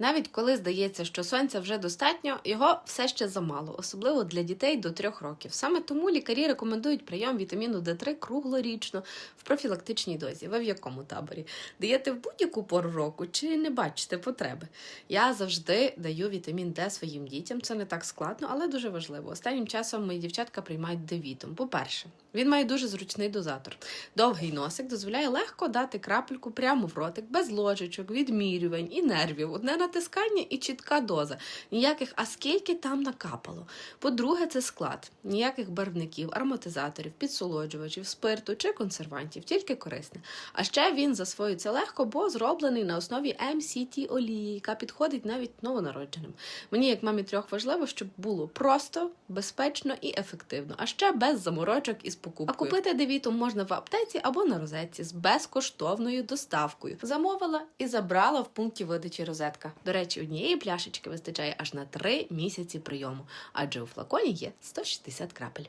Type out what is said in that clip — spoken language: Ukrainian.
Навіть коли здається, що сонця вже достатньо, його все ще замало, особливо для дітей до трьох років. Саме тому лікарі рекомендують прийом вітаміну Д3 круглорічно в профілактичній дозі. Ви в якому таборі? Даєте в будь-яку пору року чи не бачите потреби? Я завжди даю вітамін Д своїм дітям. Це не так складно, але дуже важливо. Останнім часом мої дівчатка приймають девітом. По-перше, він має дуже зручний дозатор. Довгий носик дозволяє легко дати крапельку прямо в ротик, без ложечок, відмірювань і нервів. Одне натискання і чітка доза. Ніяких, а скільки там накапало. По-друге, це склад. Ніяких барвників, ароматизаторів, підсолоджувачів, спирту чи консервантів, тільки корисне. А ще він засвоюється легко, бо зроблений на основі MCT олії, яка підходить навіть новонародженим. Мені, як мамі трьох, важливо, щоб було просто, безпечно і ефективно, а ще без заморочок із покупкою. А купити девіту можна в аптеці або на розетці з безкоштовною доставкою. Замовила і забрала в пункті видачі розетка. До речі, однієї пляшечки вистачає аж на 3 місяці прийому, адже у флаконі є 160 крапель.